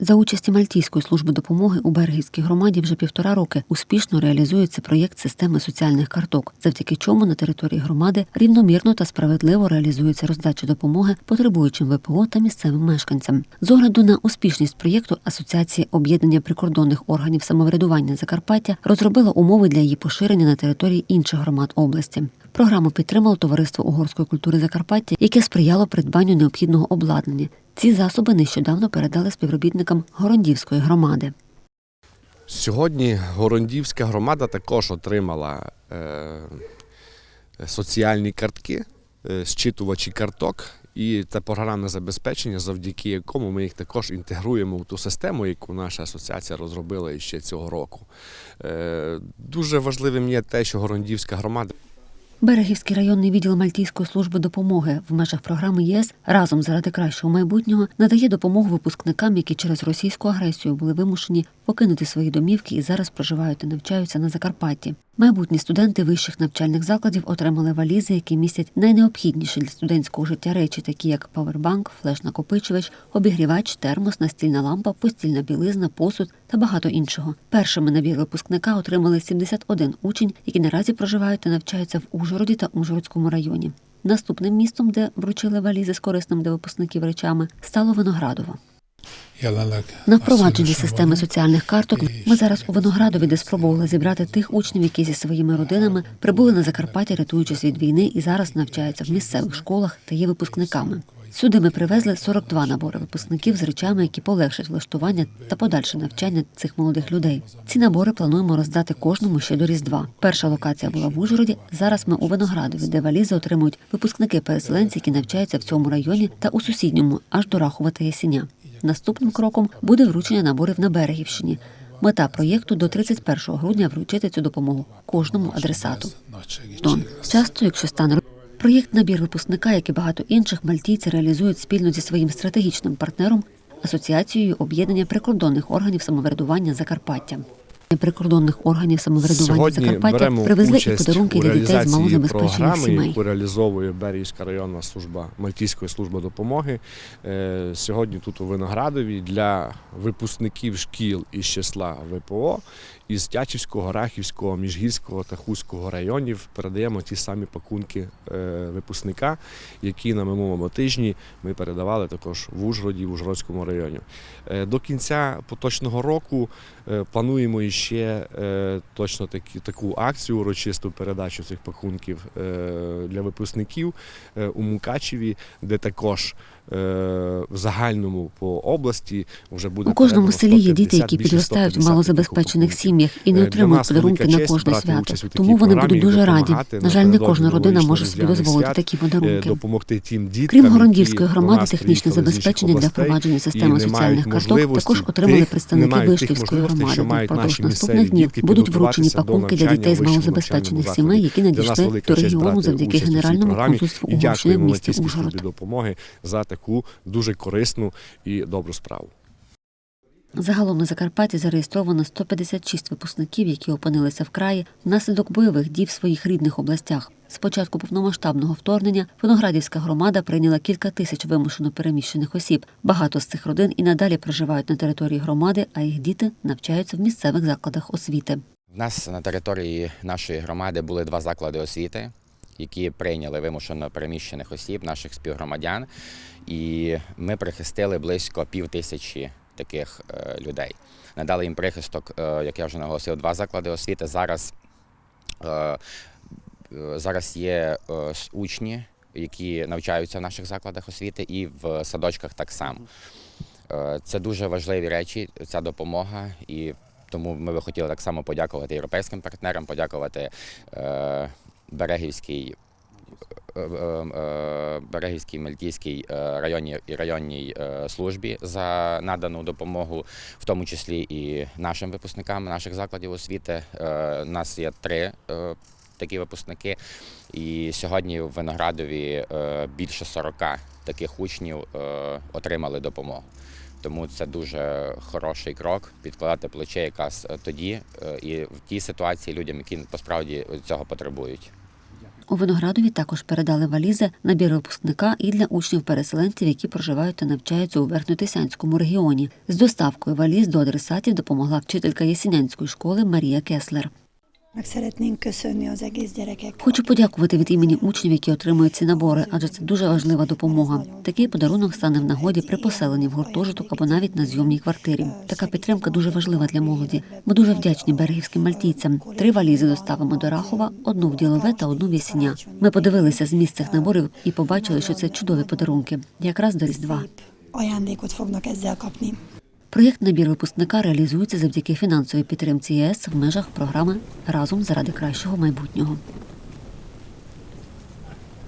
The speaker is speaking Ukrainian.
За участі Мальтійської служби допомоги у Бергівській громаді вже півтора роки успішно реалізується проєкт системи соціальних карток, завдяки чому на території громади рівномірно та справедливо реалізується роздача допомоги потребуючим ВПО та місцевим мешканцям. З огляду на успішність проєкту Асоціація об'єднання прикордонних органів самоврядування Закарпаття розробила умови для її поширення на території інших громад області. Програму підтримало товариство угорської культури Закарпаття, яке сприяло придбанню необхідного обладнання. Ці засоби нещодавно передали співробітникам Горондівської громади. Сьогодні Горондівська громада також отримала е, соціальні картки, е, зчитувачі карток. І це програмне забезпечення, завдяки якому ми їх також інтегруємо в ту систему, яку наша асоціація розробила ще цього року. Е, дуже важливим є те, що Горондівська громада Берегівський районний відділ Мальтійської служби допомоги в межах програми ЄС разом заради кращого майбутнього надає допомогу випускникам, які через російську агресію були вимушені покинути свої домівки і зараз проживають та навчаються на Закарпатті. Майбутні студенти вищих навчальних закладів отримали валізи, які містять найнеобхідніші для студентського життя речі, такі як павербанк, флеш-накопичувач, обігрівач, термос, настільна лампа, постільна білизна, посуд та багато іншого. Першими набір випускника отримали 71 учень, які наразі проживають та навчаються в Ужгороді та Ужгородському районі. Наступним містом, де вручили валізи з корисним для випускників речами, стало Виноградово. На впровадженні системи соціальних карток ми зараз у Виноградові, де спробували зібрати тих учнів, які зі своїми родинами прибули на Закарпаття, рятуючись від війни, і зараз навчаються в місцевих школах та є випускниками. Сюди ми привезли 42 набори випускників з речами, які полегшать влаштування та подальше навчання цих молодих людей. Ці набори плануємо роздати кожному ще до Різдва. Перша локація була в Ужгороді. Зараз ми у Виноградові, де валізи отримують випускники-переселенці, які навчаються в цьому районі та у сусідньому, аж до Рахова та Ясіня. Наступним кроком буде вручення наборів на Берегівщині. Мета проєкту до 31 грудня вручити цю допомогу кожному адресату. Тон. Часто, якщо стане проєкт набір випускника, як і багато інших, мальтійці реалізують спільно зі своїм стратегічним партнером Асоціацією об'єднання прикордонних органів самоврядування Закарпаття. Прикордонних органів самоврядування Сьогодні Закарпаття беремо привезли і подарунки для дітей з малозабезпечених сімей. яку реалізовує Берівська районна служба Мальтійської служби допомоги. Е, Сьогодні тут у Виноградові для випускників шкіл із числа ВПО із Тячівського, Рахівського, Міжгірського та Хуського районів передаємо ті самі пакунки е, випускника, які на минулому тижні ми передавали також в Ужгороді, в Ужгородському районі. Е, До кінця поточного року плануємо іще е, точно такі, таку акцію, урочисту передачу цих пакунків е, для випускників е, у Мукачеві, де також в загальному по області вже буде У кожному селі є діти, які підростають в 150 малозабезпечених сім'ях і не Е, отримують подарунки на кожне свято. Тому вони будуть дуже раді. На жаль, не кожна родина може собі дозволити такі е, подарунки. допомогти тим діткам, Крім до громади, технічне забезпечення для впровадження системи соціальних карток також отримали представники можливостей, громади. Впродовж наступних днів будуть вручені пакунки для дітей з малозабезпечених сімей, які надійшли до регіону завдяки Генеральному консульству Угорщини в місті Ужгород. допомоги за таку дуже корисну і добру справу. Загалом на Закарпатті зареєстровано 156 випускників, які опинилися в краї внаслідок бойових дій в своїх рідних областях. З початку повномасштабного вторгнення Виноградівська громада прийняла кілька тисяч вимушено переміщених осіб. Багато з цих родин і надалі проживають на території громади, а їх діти навчаються в місцевих закладах освіти. В нас на території нашої громади були два заклади освіти, які прийняли вимушено переміщених осіб, наших співгромадян, і ми прихистили близько пів тисячі таких е, людей. Надали їм прихисток, е, як я вже наголосив, два заклади освіти. Зараз, е, зараз є учні, які навчаються в наших закладах освіти, і в садочках так само. Це дуже важливі речі, ця допомога, і тому ми би хотіли так само подякувати європейським партнерам, подякувати Берегівській. е, е, е, Берегівській Мальтійській е, районній і районній службі за надану допомогу, в тому числі і нашим випускникам наших закладів освіти. У нас є три такі випускники, і сьогодні в Виноградові більше 40 таких учнів отримали допомогу. Тому це дуже хороший крок підкладати плече якраз тоді і в тій ситуації людям, які посправді цього потребують. У Виноградові також передали валізи, набір випускника і для учнів-переселенців, які проживають та навчаються у Верхньотисянському регіоні. З доставкою валіз до адресатів допомогла вчителька Єсінянської школи Марія Кеслер. Хочу подякувати від імені учнів, які отримують ці набори, адже це дуже важлива допомога. Такий подарунок стане в нагоді при поселенні в гуртожиток або навіть на зйомній квартирі. Така підтримка дуже важлива для молоді. Ми дуже вдячні берегівським мальтійцям. Три валізи доставимо до Рахова, одну в ділове та одну в Ясіня. Ми подивилися зміст цих наборів і побачили, що це чудові подарунки, якраз до Різдва. Ajándékot fognak ezzel kapni. Проєкт набір випускника реалізується завдяки фінансовій підтримці ЄС в межах програми Разом заради кращого майбутнього.